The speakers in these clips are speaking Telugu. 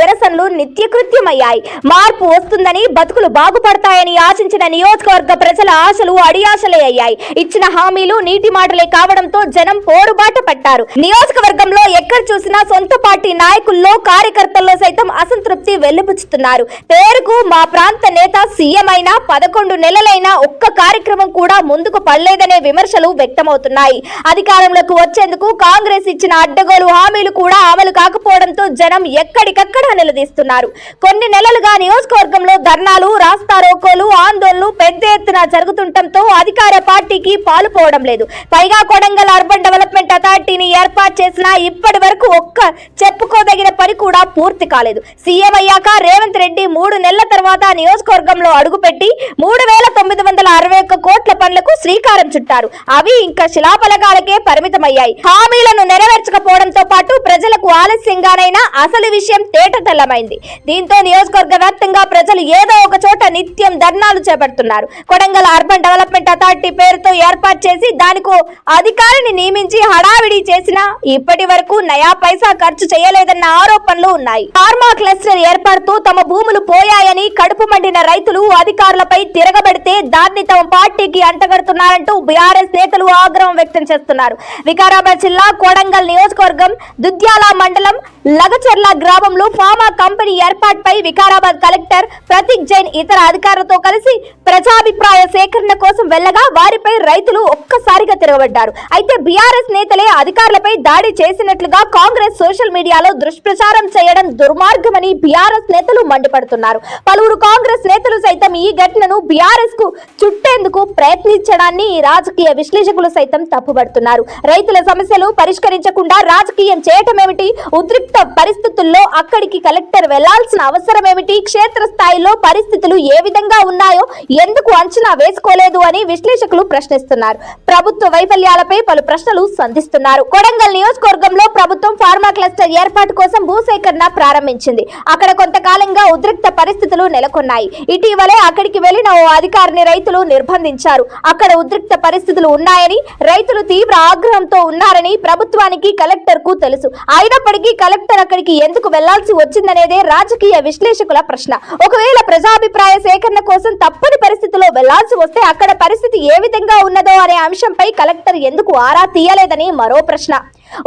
నిరసనలు నిత్యకృత్యమయ్యాయి. మార్పు వస్తుందని బతుకులు బాగుపడతాయని ఆశించిన నియోజకవర్గ ప్రజల ఆశలు అడియాశలే అయ్యాయి. ఇచ్చిన హామీలు నీటి మాటలే కావడంతో జనం పోరుబాట పట్టారు నియోజకవర్గంలో ఎక్కడ చూసినా సొంత పార్టీ నాయకుల్లో కార్యకర్తల్లో సైతం అసంతృప్తి వెల్లుపుచ్చుతున్నారు. పేరుకు మా ప్రాంత నేత సీఎం అయినా పదకొండు నెలలైనా ఒక్క కార్యక్రమం కూడా ముందుకు పడలేదనే విమర్శలు వ్యక్తమవుతున్నాయి. అధికారంలోకి వచ్చేందుకు కాంగ్రెస్ ఇచ్చిన అడ్డగోలు హామీలు కూడా అమలు కాకపోవడంతో జనం ఎక్కడికక్కడ నిలదీస్తున్నారు కొన్ని నెలలుగా నియోజకవర్గంలో ధర్నాలు రాస్తారోకోలు ఆందోళనలు పెద్ద ఎత్తున జరుగుతుండటంతో అధికార పార్టీకి పాలుపోవడం లేదు. పైగా కొడంగల్ అర్బన్ డెవలప్మెంట్ అథారిటీని ఏర్పాటు చేసినా ఇప్పటి వరకు ఒక్క చెప్పుకోదగిన పని కూడా పూర్తి కాలేదు. సీఎం అయ్యాక రేవంత్ రెడ్డి మూడు నెలల తర్వాత నియోజకవర్గంలో అడుగుపెట్టి మూడు వేల తొమ్మిది వందల అరవై ఒక్క కోట్ల పనులకు శ్రీకారం చుట్టారు. అవి ఇంకా శిలాఫలకాలకే పరిమితమయ్యాయి. హామీలను నెరవేర్చకపోవడంతో పాటు ప్రజలకు ఆలస్యంగానైనా అసలు విషయం తేటతెల్లమైంది దీంతో నియోజకవర్గ వ్యాప్తంగా ప్రజలు ఏదో ఒక చోట నిత్యం ధర్నాలు చేపడుతున్నారు. కొడంగల్ అర్బన్ డెవలప్మెంట్ అథారిటీ పేరుతో ఏర్పాటు చేసి దానికి అధికారిని నియమించి హడావిడి చేసినా ఇప్పటి వరకు నయా పైసా ఖర్చు చేయలేదన్న ఆరోపణలు ఉన్నాయి. ఫార్మా క్లస్టర్ ఏర్పాటుతో తమ భూములు పోయాయని కడుపు మండిన రైతులు అధికారులపై తిరగబెడితే దాన్ని తమ పార్టీకి అంటగడుతున్నారంటూ బీఆర్ఎస్ నేతలు ఆగ్రహం వ్యక్తం చేస్తున్నారు. వికారాబాద్ జిల్లా కోడంగల్ నియోజకవర్గం దుద్యాల మండలం లగచర్ల గ్రామంలో ఫార్మా కంపెనీ ఏర్పాటుపై వికారాబాద్ కలెక్టర్ ప్రతీక్ జైన్ ఇతర అధికారులతో కలిసి ప్రజాభిప్రాయ సేకరణ కోసం వెళ్ళగా వారిపై రైతులు ఒక్కసారిగా తిరగబడ్డారు. అయితే బీఆర్ఎస్ నేతలే అధికారులపై దాడి చేసినట్లుగా కాంగ్రెస్ సోషల్ మీడియాలో దుష్ప్రచారం చేయడం దుర్మార్గమని బీఆర్ఎస్ నేతలు మండిపడుతున్నారు. పలువురు కాంగ్రెస్ నేతలు సైతం ఈ ఘటనను బీఆర్ఎస్కు చుట్టేందుకు ప్రయత్నించడాన్ని రాజకీయ విశ్లేషకులు సైతం తప్పుపడుతున్నారు రైతుల సమస్యలు పరిష్కరించకుండా రాజకీయం చేయటమేమిటి ఉద్రిక్త పరిస్థితుల్లో అక్కడికి కలెక్టర్ వెళ్ళాల్సిన అవసరం ఏమిటి? క్షేత్ర స్థాయిలో పరిస్థితులు ఏ విధంగా ఉన్నాయో ఎందుకు అంచనా వేసుకోలేదు అని విశ్లేషకులు ప్రశ్నిస్తున్నారు. ప్రభుత్వ వైఫల్యాలపై పలు ప్రశ్నలు సంధిస్తున్నారు. కొడంగల్ నియోజకవర్గంలో ప్రభుత్వం ఫార్మా క్లస్టర్ ఏర్పాటు కోసం భూసేకరణ ప్రారంభించింది. అక్కడ కొంతకాలంగా ఉద్రిక్త పరిస్థితులు నెలకొన్నాయి. ఇటీవలే అక్కడికి వెళ్ళిన ఓ అధికారిని రైతులు నిర్బంధించారు. అక్కడ ఉద్రిక్త పరిస్థితులు ఉన్నాయని రైతులు తీవ్ర ఆగ్రహంతో ఉన్నారని ప్రభుత్వానికి కలెక్టర్కు తెలుసు. అయినప్పటికీ కలెక్టర్ కలెక్టర్ అక్కడికి ఎందుకు వెళ్ళాల్సి వచ్చిందనేదే రాజకీయ విశ్లేషకుల ప్రశ్న. ఒకవేళ ప్రజాభిప్రాయ సేకరణ కోసం తప్పని పరిస్థితిలో వెళ్ళాల్సి వస్తే అక్కడ పరిస్థితి ఏ విధంగా ఉన్నదో అనే అంశంపై కలెక్టర్ ఎందుకు ఆరా తీయలేదని మరో ప్రశ్న.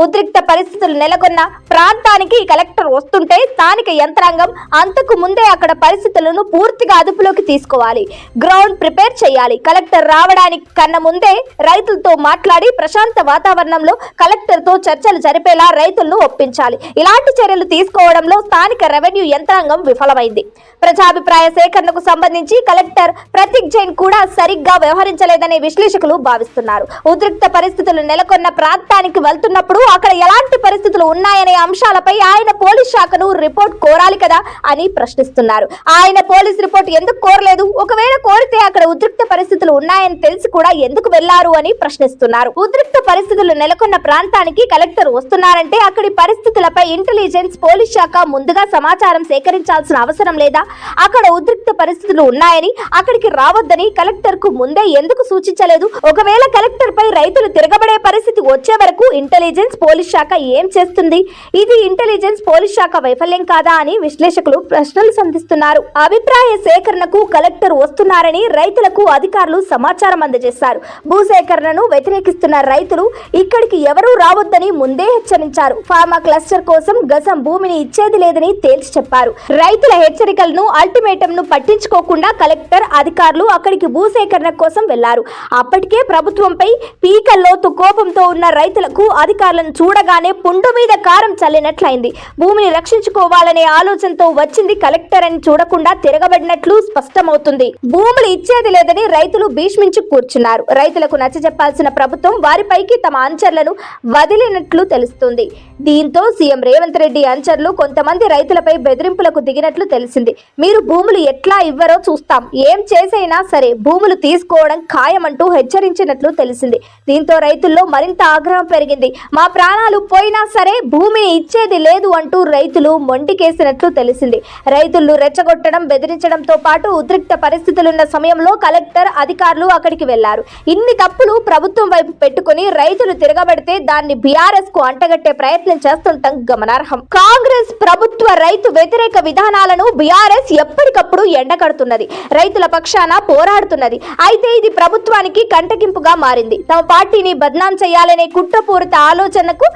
ఉద్రిక్త పరిస్థితులు నెలకొన్న ప్రాంతానికి కలెక్టర్ వస్తుంటే స్థానిక యంత్రాంగం అంతకు ముందే అక్కడ పరిస్థితులను పూర్తిగా అదుపులోకి తీసుకోవాలి. గ్రౌండ్ ప్రిపేర్ చేయాలి. కలెక్టర్ రావడానికి కన్నా ముందే రైతులతో మాట్లాడి ప్రశాంత వాతావరణంలో కలెక్టర్తో చర్చలు జరిపేలా రైతులను ఒప్పించాలి. ఇలాంటి చర్యలు తీసుకోవడంలో స్థానిక రెవెన్యూ యంత్రాంగం విఫలమైంది. ప్రజాభిప్రాయ సేకరణకు సంబంధించి కలెక్టర్ ప్రతీక్ జైన్ కూడా సరిగ్గా వ్యవహరించలేదనే విశ్లేషకులు భావిస్తున్నారు. ఉద్రిక్త పరిస్థితులు నెలకొన్న ప్రాంతానికి వెళ్తున్నప్పుడు అక్కడ ఎలాంటి పరిస్థితులు ఉన్నాయనే అంశాలపై ఆయన పోలీస్ శాఖను రిపోర్ట్ కోరాలి కదా అని ప్రశ్నిస్తున్నారు. ఆయన పోలీస్ రిపోర్ట్ ఎందుకు కోరలేదు? ఒకవేళ కోరితే అక్కడ ఉద్రిక్త పరిస్థితులు ఉన్నాయని తెలిసి కూడా ఎందుకు వెళ్ళారు అని ప్రశ్నిస్తున్నారు. ఉద్రిక్త పరిస్థితులు నెలకొన్న ప్రాంతానికి కలెక్టర్ వస్తున్నారంటే అక్కడి పరిస్థితులపై ఇంటెలిజెన్స్ పోలీస్ శాఖ ముందుగా సమాచారం సేకరించాల్సిన అవసరం లేదా? అక్కడ ఉద్రిక్త పరిస్థితులు ఉన్నాయని అక్కడికి రావద్దని కలెక్టర్కు ముందే ఎందుకు సూచించలేదు? ఒకవేళ కలెక్టర్ పై రైతులు తిరగబడే పరిస్థితి వచ్చే వరకు ఇంటెలిజెన్స్ పోలీస్ శాఖ ఏం చేస్తుంది? ఇది ఇంటెలిజెన్స్ పోలీస్ శాఖ వైఫల్యం కాదా అని విశ్లేషకులు ప్రశ్నలు సంధిస్తున్నారు. అభిప్రాయ సేకరణకు కలెక్టర్ వస్తున్నారని రైతులకు అధికారులు సమాచారం అందజేశారు. భూసేకరణను వ్యతిరేకిస్తున్న రైతులు ఇక్కడికి ఎవరూ రావద్దని ముందే హెచ్చరించారు. ఫార్మా క్లస్టర్ కోసం గజం భూమిని ఇచ్చేది లేదని తేల్చి చెప్పారు. రైతుల హెచ్చరికలను అల్టిమేటం ను పట్టించుకోకుండా కలెక్టర్ అధికారులు అక్కడికి భూసేకరణ కోసం వెళ్ళారు. అప్పటికే ప్రభుత్వంపై పీకల్లోతు కోపంతో ఉన్న రైతులకు అధికారులను చూడగానే పుండు మీద కారం చల్లినట్లయింది. భూమిని రక్షించుకోవాలనే ఆలోచనతో వచ్చింది కలెక్టర్ అని చూడకుండా తిరగబడినట్లు స్పష్టమవుతుంది. భూములు ఇచ్చేది లేదని రైతులు భీష్మించి కూర్చున్నారు. రైతులకు నచ్చ చెప్పాల్సిన ప్రభుత్వం వారిపైకి తమ అంచర్లను వదిలినట్లు తెలుస్తుంది. దీంతో సీఎం రేవంత్ రెడ్డి అంచర్లు కొంతమంది రైతులపై బెదిరింపులకు దిగినట్లు తెలిసింది. మీరు భూములు ఎట్లా ఇవ్వరో చూస్తాం. ఏం చేసైనా సరే భూములు తీసుకోవడం ఖాయమంటూ హెచ్చరించినట్లు తెలిసింది. దీంతో రైతుల్లో మరింత ఆగ్రహం పెరిగింది. మా మా ప్రాణాలు పోయినా సరే భూమిని ఇచ్చేది లేదు అంటూ రైతులు మొండికేసినట్లు తెలిసింది. రైతులను రెచ్చగొట్టడం బెదిరించడంతో పాటు ఉద్రిక్త పరిస్థితులున్న సమయంలో కలెక్టర్ అధికారులు అక్కడికి వెళ్ళారు. ఇన్ని తప్పులు ప్రభుత్వం వైపు పెట్టుకుని రైతులు తిరగబడితే దాన్ని బీఆర్ఎస్కు అంటగట్టే ప్రయత్నం చేస్తుండటం గమనార్హం. కాంగ్రెస్ ప్రభుత్వ రైతు వ్యతిరేక విధానాలను బీఆర్ఎస్ ఎప్పటికప్పుడు ఎండగడుతున్నది. రైతుల పక్షాన పోరాడుతున్నది. అయితే ఇది ప్రభుత్వానికి కంటకింపుగా మారింది. తమ పార్టీని బద్నాం చేయాలనే కుట్రపూరిత విభజనకు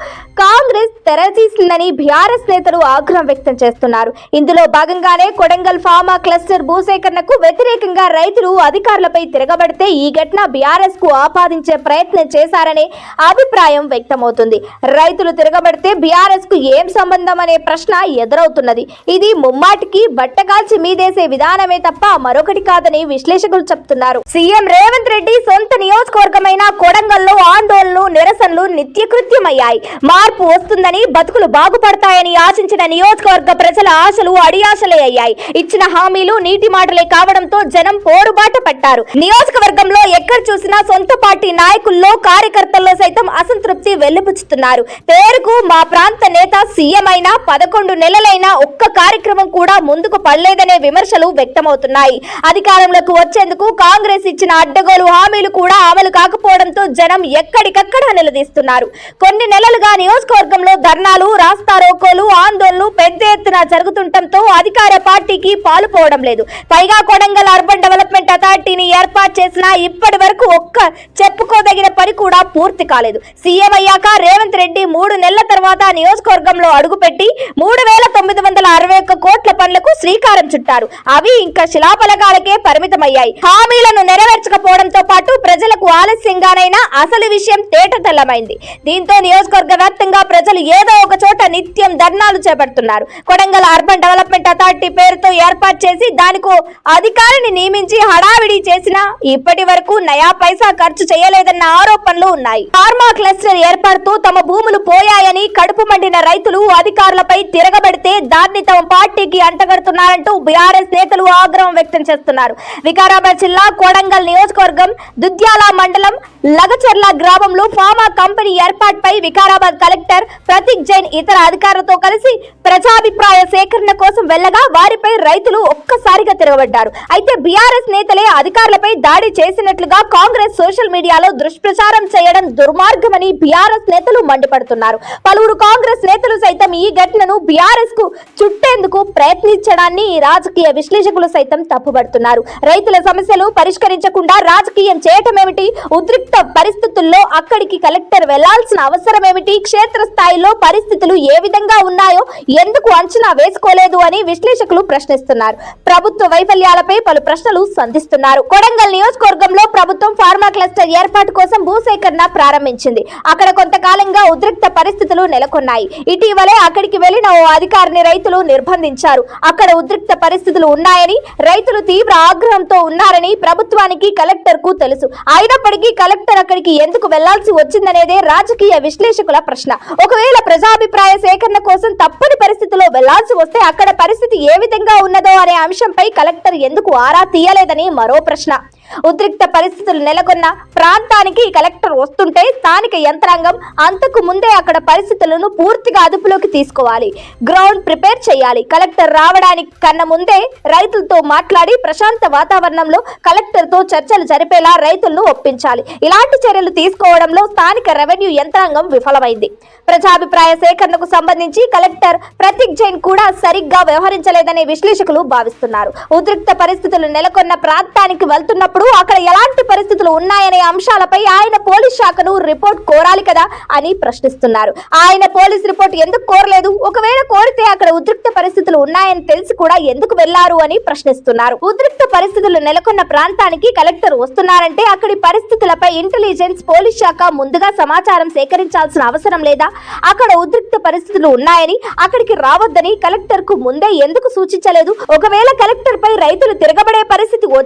కాంగ్రెస్ తెరతీసిందని బీఆర్ఎస్ నేతలు ఆగ్రహం వ్యక్తం చేస్తున్నారు. ఇందులో భాగంగానే కొడంగల్ ఫార్మా క్లస్టర్ భూసేకరణకు వ్యతిరేకంగా రైతులు అధికారులపై తిరగబడితే ఈ ఘటన బీఆర్ఎస్కు ఆపాదించే ప్రయత్నం చేశారనే అభిప్రాయం వ్యక్తమవుతుంది. రైతులు తిరగబడితే బీఆర్ఎస్కు ఏం సంబంధం అనే ప్రశ్న ఎదురవుతున్నది. ఇది ముమ్మాటికి బట్టగాల్చి మీదేసే విధానమే తప్ప మరొకటి కాదని విశ్లేషకులు చెప్తున్నారు. సీఎం రేవంత్ రెడ్డి సొంత నియోజకవర్గమైన కొడంగల్లో ఆందోళనలు నిరసనలు నిత్యకృత్యమయ్యాయి మార్పు వస్తుందని బతుకులు బాగుపడతాయని ఆశించిన నియోజకవర్గ ప్రజల ఆశలు అడియాశలే అయ్యాయి. ఇచ్చిన హామీలు నీటి మాటలే కావడంతో జనం పోరుబాట పట్టారు. నియోజకవర్గంలో ఎక్కడ చూసినా సొంత పార్టీ నాయకుల్లో కార్యకర్తల్లో సైతం అసంతృప్తి వెల్లుపుచ్చుతున్నారు. పేరుకు మా ప్రాంత నేత సీఎం అయినా పదకొండు నెలలైనా ఒక్క కార్యక్రమం కూడా ముందుకు పడలేదనే విమర్శలు వ్యక్తమవుతున్నాయి. అధికారంలోకి వచ్చేందుకు కాంగ్రెస్ ఇచ్చిన అడ్డగోలు హామీలు కూడా అమలు కాకపోవడంతో జనం ఎక్కడికక్కడ నిలదీస్తున్నారు. కొన్ని నెలలుగా నియోజకవర్గంలో ధర్నాలు రాస్తా రోకోలు ఆందోళనలు పెద్ద ఎత్తున జరుగుతుండటంతో అధికార పార్టీకి పాలుపోవడం లేదు. పైగా కొడంగల్ అర్బన్ డెవలప్మెంట్ అథారిటీని ఏర్పాటు చేసినా ఇప్పటి వరకు ఒక్క చెప్పుకోదగిన పని కూడా పూర్తి కాలేదు. సీఎం అయ్యాక రేవంత్ రెడ్డి మూడు నెలల తర్వాత నియోజకవర్గంలో అడుగుపెట్టి మూడు వేల తొమ్మిది వందల అరవై ఒక్క కోట్ల పనులకు శ్రీకారం చుట్టారు. అవి ఇంకా శిలాఫలకాలకే పరిమితమయ్యాయి. హామీలను నెరవేర్చకపోవడంతో పాటు ప్రజలకు ఆలస్యంగానైనా అసలు విషయం తేటతెల్లమైంది. దీంతో నియోజకవర్గ వ్యాప్తంగా ప్రజలు ఏదో ఒక చోట నిత్యం ధర్నాలు చేపడుతున్నారు. కొడంగల్ అర్బన్ డెవలప్మెంట్ అథారిటీ పేరుతో ఏర్పాటు చేసి దానికి అధికారిని నియమించి హడావిడి చేసినా ఇప్పటి వరకు నయా పైసా ఖర్చు చేయలేదన్న ఆరోపణలు ఉన్నాయి. ఫార్మా క్లస్టర్ ఏర్పాటుతో తమ భూములు పోయాయని కడుపు మండిన రైతులు అధికారులపై తిరగబడితే దాన్ని తమ పార్టీకి అంటగడుతున్నారంటూ బీఆర్ఎస్ నేతలు ఆగ్రహం వ్యక్తం చేస్తున్నారు. వికారాబాద్ జిల్లా కొడంగల్ నియోజకవర్గం దుద్యాల మండలం లగచర్ల గ్రామంలో ఫార్మా కంపెనీ ఏర్పాటు ఏర్పాటుపై వికారాబాద్ కలెక్టర్ ప్రతీక్ జైన్ ఇతర అధికారులతో కలిసి ప్రజాభిప్రాయ సేకరణ కోసం వెళ్ళగా వారిపై రైతులు ఒక్కసారిగా తిరగబడ్డారు. అయితే బీఆర్ఎస్ నేతలే అధికారులపై దాడి చేసినట్లుగా కాంగ్రెస్ సోషల్ మీడియాలో దుష్ప్రచారం చేయడం దుర్మార్గమని బీఆర్ఎస్ నేతలు మండిపడుతున్నారు. పలువురు కాంగ్రెస్ నేతలు సైతం ఈ ఘటనను బీఆర్ఎస్కు చుట్టేందుకు ప్రయత్నించడాన్ని ఈ రాజకీయ విశ్లేషకులు సైతం తప్పుపడుతున్నారు రైతుల సమస్యలు పరిష్కరించకుండా రాజకీయం చేయటమేమిటి ఉద్రిక్త పరిస్థితుల్లో అక్కడికి కలెక్టర్ వెళ్ళాల్సిన అవసరం ఏమిటి క్షేత్ర స్థాయిలో పరిస్థితులు ఏ విధంగా ఉన్నాయో ఎందుకు అంచనా వేసుకోలేదు అని విశ్లేషకులు ప్రశ్నిస్తున్నారు. ప్రభుత్వ వైఫల్యాలపై పలు ప్రశ్నలు సంధిస్తున్నారు. కొడంగల్ నియోజకవర్గంలో ప్రభుత్వం ఫార్మా క్లస్టర్ ఏర్పాటు కోసం భూసేకరణ ప్రారంభించింది. అక్కడ కొంతకాలంగా ఉద్రిక్త పరిస్థితులు నెలకొన్నాయి. ఇటీవలే అక్కడికి వెళ్ళిన ఓ అధికారిని రైతులు నిర్బంధించారు. అక్కడ ఉద్రిక్త పరిస్థితులు ఉన్నాయని రైతులు తీవ్ర ఆగ్రహంతో ఉన్నారని ప్రభుత్వానికి కలెక్టర్కు తెలుసు. అయినప్పటికీ కలెక్టర్ అక్కడికి ఎందుకు వెళ్ళాల్సి వచ్చిందనేదే రాజకీయ విశ్లేషకుల ప్రశ్న. ఒకవేళ ప్రజాభిప్రాయ సేకరణ కోసం తప్పని పరిస్థితిలో వెళ్ళాల్సి వస్తే అక్కడ పరిస్థితి ఏ విధంగా ఉన్నదో అనే అంశంపై కలెక్టర్ ఎందుకు ఆరా తీయలేదని మరో ప్రశ్న. ఉద్రిక్త పరిస్థితులు నెలకొన్న ప్రాంతానికి కలెక్టర్ వస్తుంటే స్థానిక యంత్రాంగం అంతకు ముందే అక్కడ పరిస్థితులను పూర్తిగా అదుపులోకి తీసుకోవాలి. గ్రౌండ్ ప్రిపేర్ చేయాలి. కలెక్టర్ రావడానికి కన్నా ముందే రైతులతో మాట్లాడి ప్రశాంత వాతావరణంలో కలెక్టర్తో చర్చలు జరిపేలా రైతులను ఒప్పించాలి. ఇలాంటి చర్యలు తీసుకోవడంలో స్థానిక రెవెన్యూ యంత్రాంగం విఫలమైంది. ప్రజాభిప్రాయ సేకరణకు సంబంధించి కలెక్టర్ ప్రతీక్ జైన్ కూడా సరిగ్గా వ్యవహరించలేదనే విశ్లేషకులు భావిస్తున్నారు. ఉద్రిక్త పరిస్థితులు నెలకొన్న ప్రాంతానికి వెళ్తున్నప్పుడు అక్కడ ఎలాంటి పరిస్థితులు ఉన్నాయనే అంశాలపై ఆయన పోలీస్ శాఖను రిపోర్ట్ కోరాలి కదా అని ప్రశ్నిస్తున్నారు. ఆయన పోలీస్ రిపోర్ట్ ఎందుకు కోరలేదు? ఒకవేళ కోరితే అక్కడ ఉద్రిక్త పరిస్థితులు ఉన్నాయని తెలిసి కూడా ఎందుకు వెళ్ళారు అని ప్రశ్నిస్తున్నారు. ఉద్రిక్త పరిస్థితులు నెలకొన్న ప్రాంతానికి కలెక్టర్ వస్తున్నారంటే అక్కడి పరిస్థితులపై ఇంటెలిజెన్స్ పోలీస్ శాఖ ముందుగా సమాచారం సేకరించాల్సిన అవసరం లేదా? అక్కడ ఉద్రిక్త పరిస్థితులు ఉన్నాయని అక్కడికి రావద్దని కలెక్టర్కు ముందే ఎందుకు సూచించలేదు? ఒకవేళ కలెక్టర్ పై రైతులు తిరగబడే పరిస్థితి వచ్చి